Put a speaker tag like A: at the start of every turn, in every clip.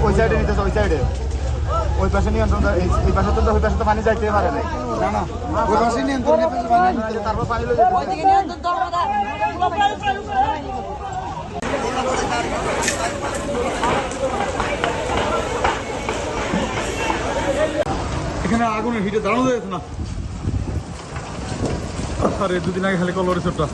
A: ওই- সাইডে নিতেছে, ওই সাইডে ওই পাশে নিয়ন্ত্রণ এই পাশে তো ওই পাশে তো পানি যাইতে পারে না ওই পাশে নিয়ন্ত্রণ তারপর
B: এখানে আগুনের হিটে দাঁড়ানো যাচ্ছে না। আরে দুদিন আগে খালি কল রিসোর্টটা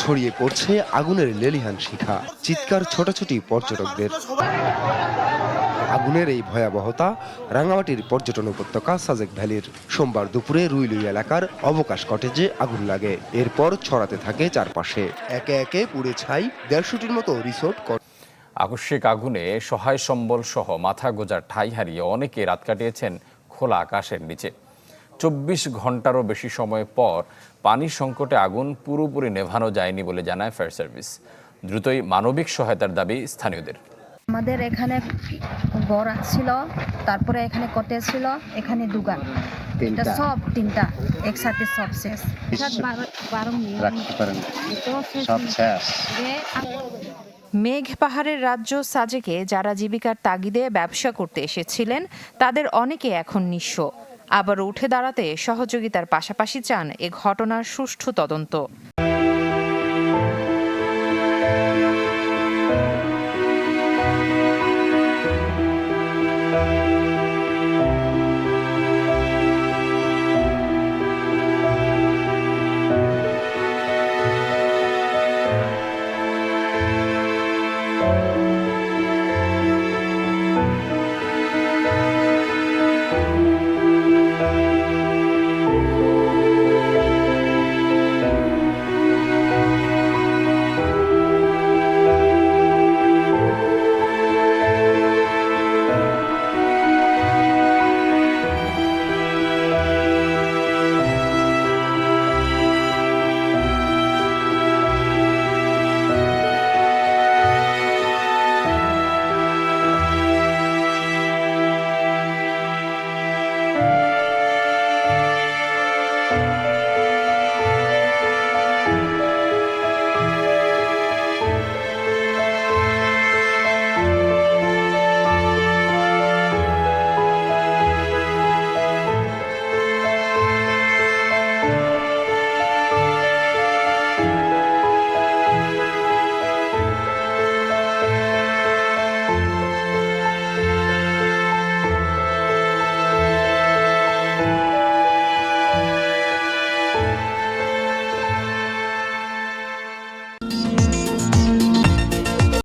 C: ছড়িয়ে পড়ছে আগুনের লেলিহান শিখা। চিৎকার ছোটাছুটি পর্যটকদের। আগুনের এই ভয়াবহতা রাঙামাটির পর্যটন উপত্যকা সাজেক ভ্যালির সোমবার দুপুরে রুইলুই এলাকার অবকাশ কটেজে আগুন লাগে। এরপর ছড়াতে থাকে চারপাশে। একে একে পুড়ে ছাই দেড়শোটির মতো রিসোর্ট
D: আকস্মিক আগুনে সহায় সম্বল সহ মাথা গোজার ঠাই হারিয়ে অনেকে রাত কাটিয়েছেন খোলা আকাশের নিচে। চব্বিশ ঘন্টারও বেশি সময় পর পানির সংকটে আগুন পুরোপুরি নেভানো যায়নি বলে জানায় ফায়ার সার্ভিস। দ্রুতই মানবিক সহায়তার দাবি স্থানীয়দের।
E: আমাদের এখানে ঘর ছিল তারপরে এখানে কটেজ ছিল এখানে দুগান। এটা সব তিনটা একসাথে সব শেষ।
F: মেঘ পাহাড়ের রাজ্য সাজেকে যারা জীবিকার তাগিদে ব্যবসা করতে এসেছিলেন তাদের অনেকে এখন নিঃস্ব। আবার উঠে দাঁড়াতে সহযোগিতার পাশাপাশি চান এ ঘটনার সুষ্ঠু তদন্ত।